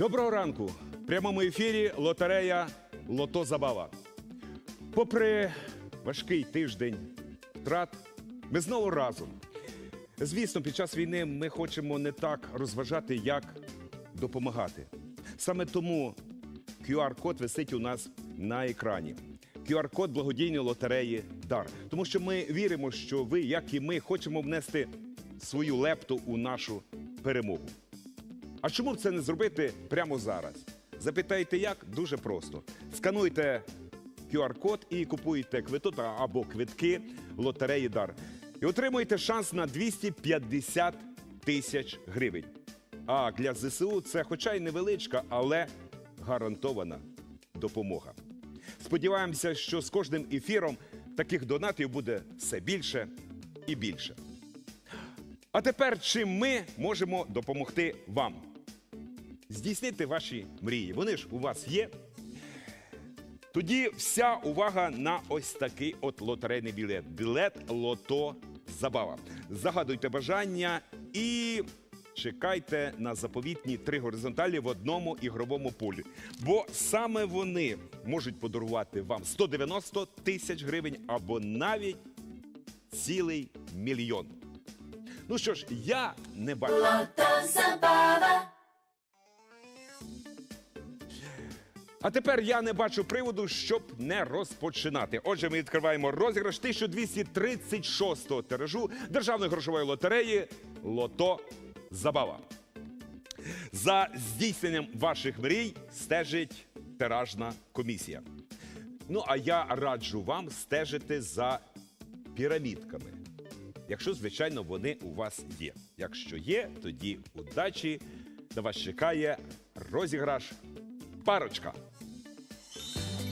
Доброго ранку. В прямому ефірі лотерея Лото Забава. Попри важкий тиждень втрат, ми знову разом. Звісно, під час війни ми хочемо не так розважати, як допомагати. Саме тому QR-код висить у нас на екрані. QR-код благодійної лотереї Дар. Тому що ми віримо, що ви, як і ми, хочемо внести свою лепту у нашу перемогу. А чому б це не зробити прямо зараз? Запитайте як? Дуже просто. Скануйте QR-код і купуйте квиток або квитки лотереї Дар. І отримуєте шанс на 250 тисяч гривень. А для ЗСУ це, хоча й невеличка, але гарантована допомога. Сподіваємося, що з кожним ефіром таких донатів буде все більше і більше. А тепер чим ми можемо допомогти вам? Здійснити ваші мрії. Вони ж у вас є. Тоді вся увага на ось такий от лотерейний білет. Білет Лото Забава. Загадуйте бажання і чекайте на заповітні три горизонталі в одному ігровому полі. Бо саме вони можуть подарувати вам 190 тисяч гривень або навіть цілий мільйон. Ну що ж, я не бачу. А тепер я не бачу приводу, щоб не розпочинати. Отже, ми відкриваємо розіграш 1236-го тиражу Державної грошової лотереї Лото Забава. За здійсненням ваших мрій стежить тиражна комісія. Ну а я раджу вам стежити за пірамідками. Якщо, звичайно, вони у вас є. Якщо є, тоді удачі. На вас чекає розіграш парочка.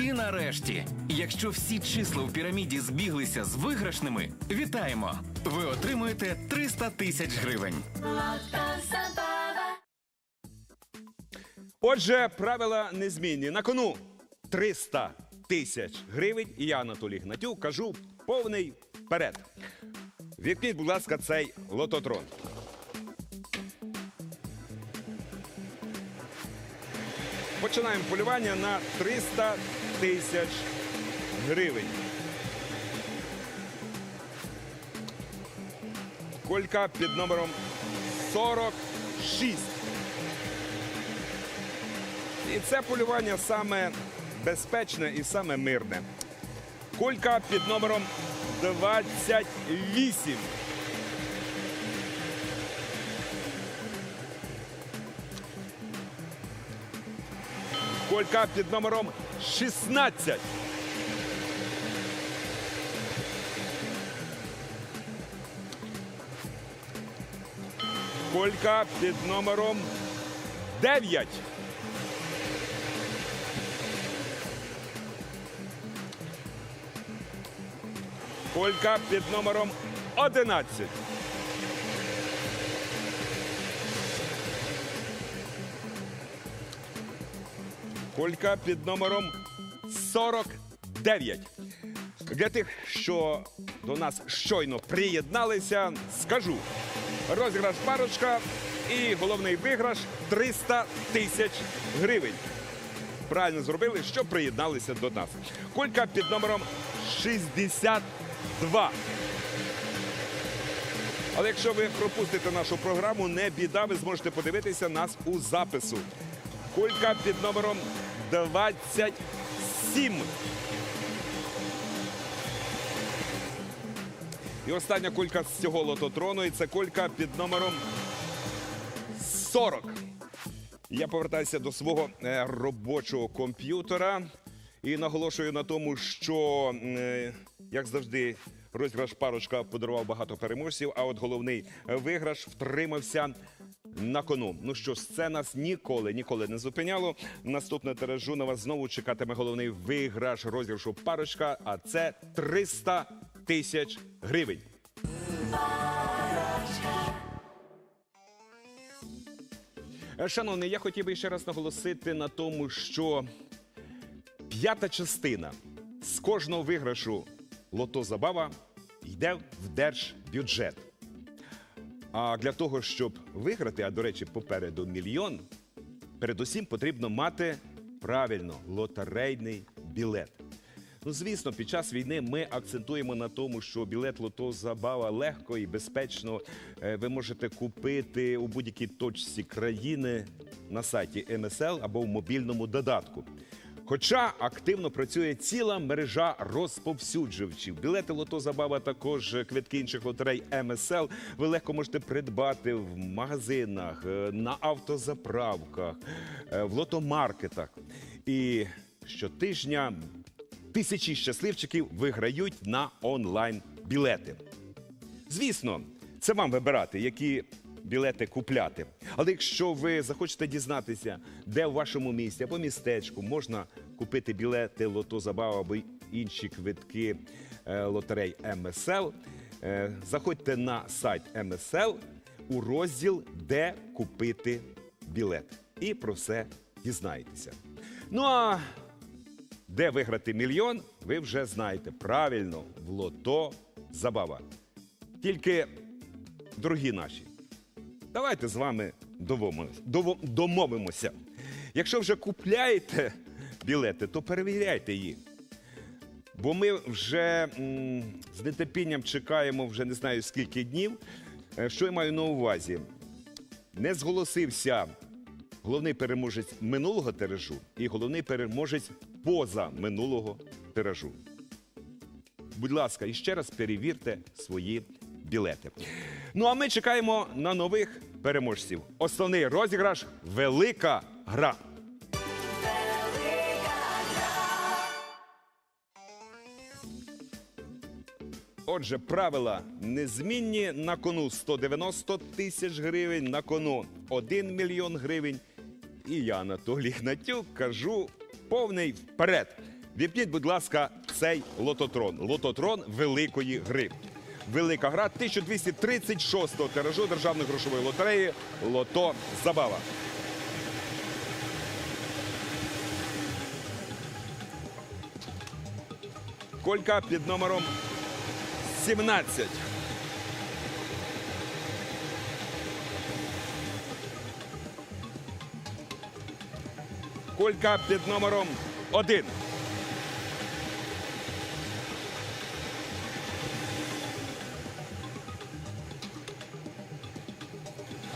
І нарешті, якщо всі числа в піраміді збіглися з виграшними, вітаємо! Ви отримуєте 300 тисяч гривень. Отже, правила незмінні. На кону 300 тисяч гривень. І я, Анатолій Гнатюк, кажу повний вперед. Вікніть, будь ласка, цей лототрон. Починаємо полювання на 300 тисяч гривень. Колька під номером 46. І це полювання саме безпечне і саме мирне. Колька під номером 28. Колька під номером 16. Колька під номером 9. Колька під номером 11. Колька під номером 49. Для тих, що до нас щойно приєдналися, скажу. Розіграш парочка і головний виграш 300 тисяч гривень. Правильно зробили, що приєдналися до нас. Колька під номером 62. Але якщо ви пропустите нашу програму, не біда, ви зможете подивитися нас у запису. Колька під номером 27. І остання колька з цього лототрону, і це колька під номером 40. Я повертаюся до свого е, робочого комп'ютера і наголошую на тому, що, е, як завжди, розіграш парочка подарував багато переможців, а от головний виграш втримався на кону. Ну що ж, це нас ніколи, ніколи не зупиняло. Наступне тиражу на вас знову чекатиме головний виграш розіграшу парочка, а це 300 тисяч гривень. Е, Шановний, я хотів би ще раз наголосити на тому, що п'ята частина з кожного виграшу лото забава йде в держбюджет. А для того, щоб виграти, а до речі, попереду мільйон, передусім потрібно мати правильно лотерейний білет. Ну, звісно, під час війни ми акцентуємо на тому, що білет лото забава легко і безпечно е, ви можете купити у будь-якій точці країни на сайті МСЛ або в мобільному додатку. Хоча активно працює ціла мережа розповсюджувачів. Білети лото забава також квитки інших лотерей МСЛ. Ви легко можете придбати в магазинах, е, на автозаправках, е, в лотомаркетах. І щотижня тисячі щасливчиків виграють на онлайн білети. Звісно, це вам вибирати, які білети купляти. Але якщо ви захочете дізнатися, де в вашому місті або містечку можна купити білети лото забава або інші квитки е, лотерей МСЛ, е, заходьте на сайт МСЛ у розділ Де купити білет. І про все дізнаєтеся. Ну а де виграти мільйон, ви вже знаєте. Правильно, в лото забава. Тільки, дорогі наші, давайте з вами домовимося. Якщо вже купляєте білети, то перевіряйте їх. Бо ми вже з нетерпінням чекаємо вже не знаю скільки днів. Е, Що я маю на увазі? Не зголосився головний переможець минулого тиражу і головний переможець поза минулого тиражу. Будь ласка, і ще раз перевірте свої білети. Ну а ми чекаємо на нових переможців. Основний розіграш велика гра. Отже, правила незмінні на кону 190 тисяч гривень, на кону 1 мільйон гривень. І я, Анатолій Гнатюк, кажу повний вперед. Віпніть, будь ласка, цей лототрон. Лототрон великої гри. Велика гра 1236-го тиражу державної грошової лотереї Лото Забава. Колька під номером 17. Колька під номером 1.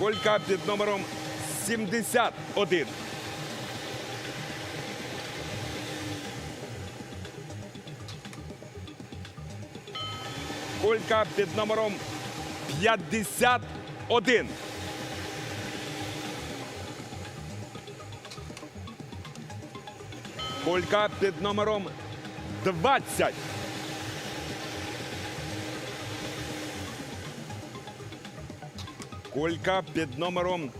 Колька під номером 71. Колька під номером 51. Колька під номером 20. Колька під номером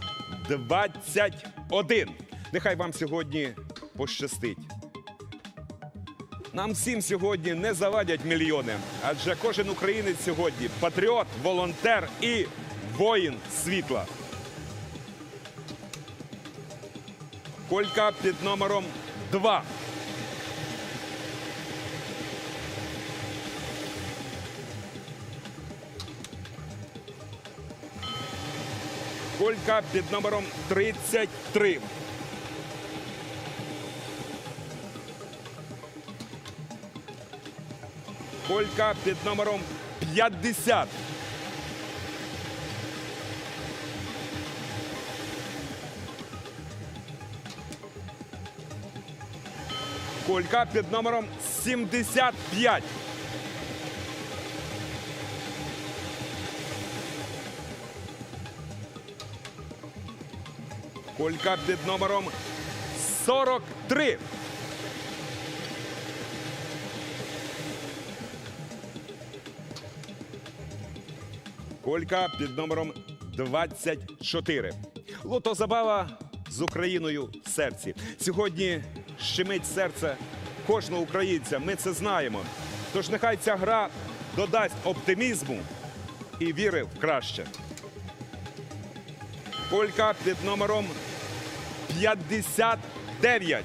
21. Нехай вам сьогодні пощастить. Нам всім сьогодні не завадять мільйони, адже кожен українець сьогодні патріот, волонтер і воїн світла. Колька під номером 2. Колька під номером 33. Колька під номером 50. Колька під номером 75. Кулька під номером 43. Колька під номером 24. Лото-забава з Україною в серці. Сьогодні щемить серце кожного українця. Ми це знаємо. Тож нехай ця гра додасть оптимізму і віри в краще. Колька під номером 59.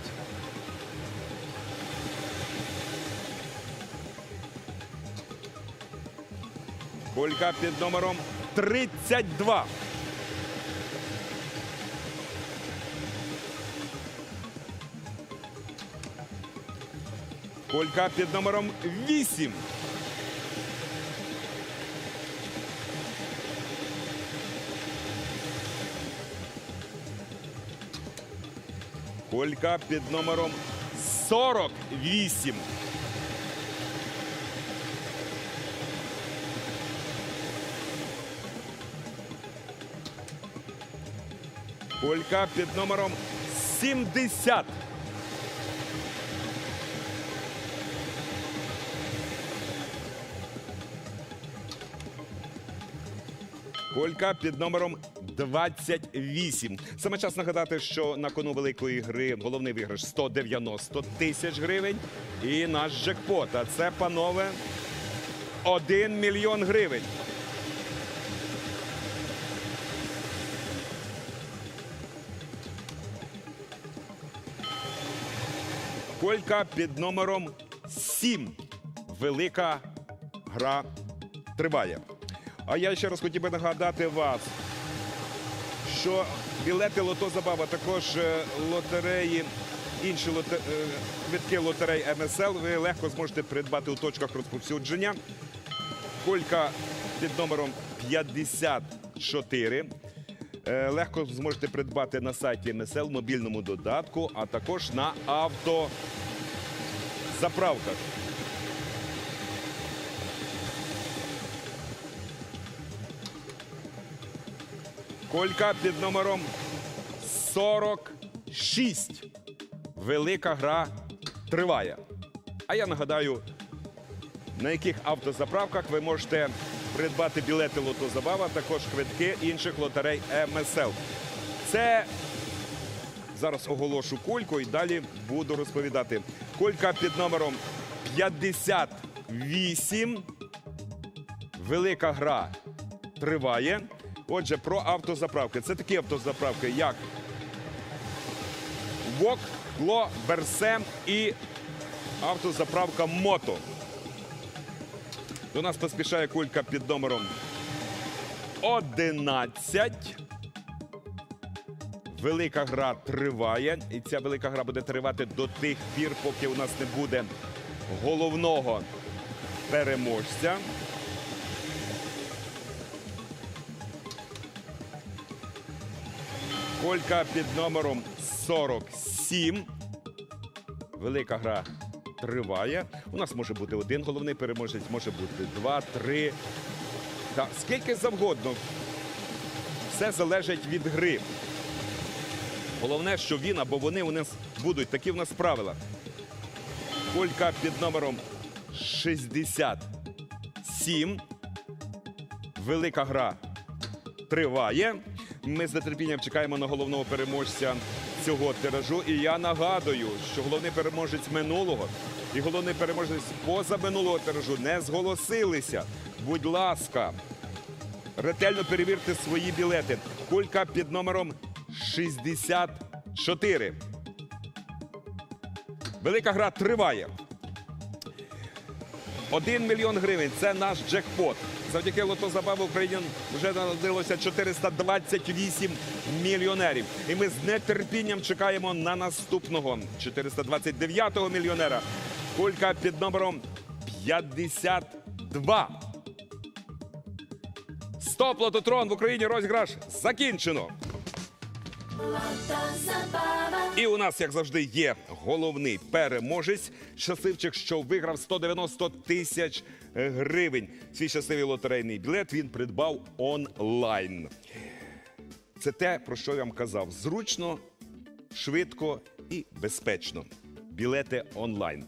Колька під номером 32. Колька під номером 8. Колька під номером 48. Колька під номером 70. Колька під номером 28. Саме час нагадати, що на кону великої гри головний виграш 190 тисяч гривень. І наш джекпот. А це, панове, 1 мільйон гривень. Колька під номером 7. Велика гра триває. А я ще раз хотів би нагадати вас, що білети Лото Забава, також е, лотереї, інші лоте... е, квитки лотерей МСЛ ви легко зможете придбати у точках розповсюдження. Колька під номером 54. Е, Легко зможете придбати на сайті МСЛ, в мобільному додатку, а також на автозаправках. Колька під номером 46. Велика гра триває. А я нагадаю, на яких автозаправках ви можете придбати білети Лото Забава, також квитки інших лотерей МСЛ. Це зараз оголошу кольку і далі буду розповідати. Колька під номером 58. Велика гра триває. Отже, про автозаправки. Це такі автозаправки, як ВОК, Кло, Берсем і автозаправка Мото. До нас поспішає кулька під номером 11. Велика гра триває. І ця велика гра буде тривати до тих пір, поки у нас не буде головного переможця. Колька під номером 47. Велика гра триває. У нас може бути один головний переможець, може бути два, три. Та скільки завгодно. Все залежить від гри. Головне, що він або вони у нас будуть. Такі в нас правила. Колька під номером 67. Велика гра триває. Ми з нетерпінням чекаємо на головного переможця цього тиражу. І я нагадую, що головний переможець минулого і головний переможець позаминулого тиражу не зголосилися. Будь ласка, ретельно перевірте свої білети. Кулька під номером 64. Велика гра триває. Один мільйон гривень це наш джекпот. Завдяки лотозабаву Україні вже народилося 428 мільйонерів. І ми з нетерпінням чекаємо на наступного 429-го мільйонера. Кулька під номером 52. Стоп, лототрон в Україні розіграш закінчено. І у нас, як завжди, є головний переможець. Щасливчик, що виграв 190 тисяч гривень. Свій щасливий лотерейний білет він придбав онлайн. Це те, про що я вам казав. Зручно, швидко і безпечно. Білети онлайн.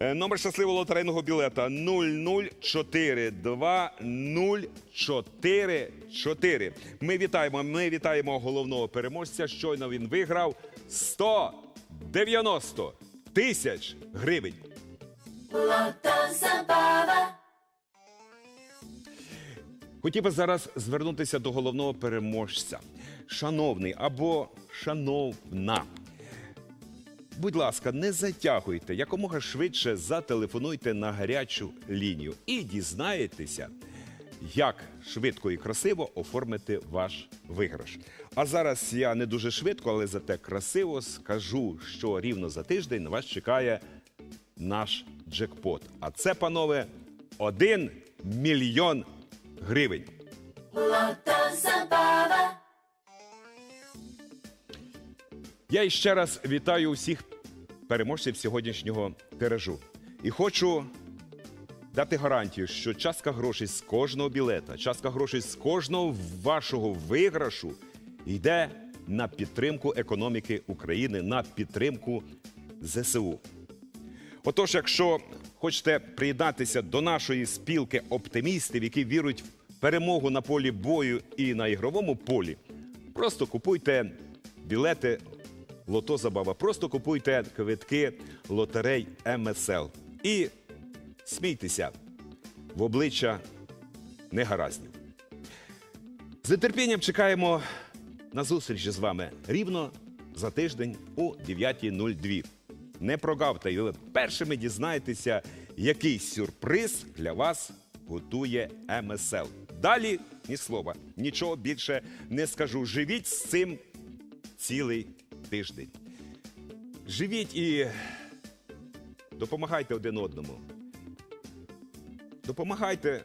Е, Номер щасливого лотерейного білета 0042044. Ми вітаємо. Ми вітаємо головного переможця. Щойно він виграв 190 тисяч гривень. Хотів би зараз звернутися до головного переможця. Шановний або шановна. Будь ласка, не затягуйте, якомога швидше зателефонуйте на гарячу лінію і дізнаєтеся, як швидко і красиво оформити ваш виграш. А зараз я не дуже швидко, але зате красиво скажу, що рівно за тиждень вас чекає наш джекпот. А це, панове, 1 мільйон гривень. Я іще раз вітаю усіх переможців сьогоднішнього тиражу. І хочу дати гарантію, що частка грошей з кожного білета, частка грошей з кожного вашого виграшу йде на підтримку економіки України, на підтримку ЗСУ. Отож, якщо хочете приєднатися до нашої спілки оптимістів, які вірують в перемогу на полі бою і на ігровому полі, просто купуйте білети Лото Забава, просто купуйте квитки лотерей МСЛ і смійтеся в обличчя негаразнів. З нетерпінням чекаємо на зустрічі з вами рівно за тиждень о 9.02. Не прогавте, і ви першими дізнаєтеся, який сюрприз для вас готує МСЛ. Далі ні слова, нічого більше не скажу. Живіть з цим цілий тиждень. Живіть і допомагайте один одному. Допомагайте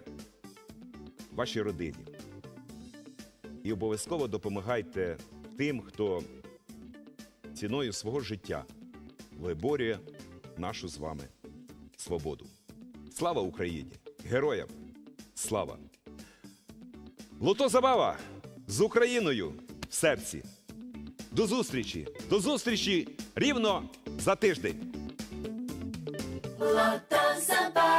вашій родині. І обов'язково допомагайте тим, хто ціною свого життя виборює нашу з вами свободу. Слава Україні! Героям! Слава! Лото Забава з Україною в серці! До зустрічі! До зустрічі рівно за тиждень!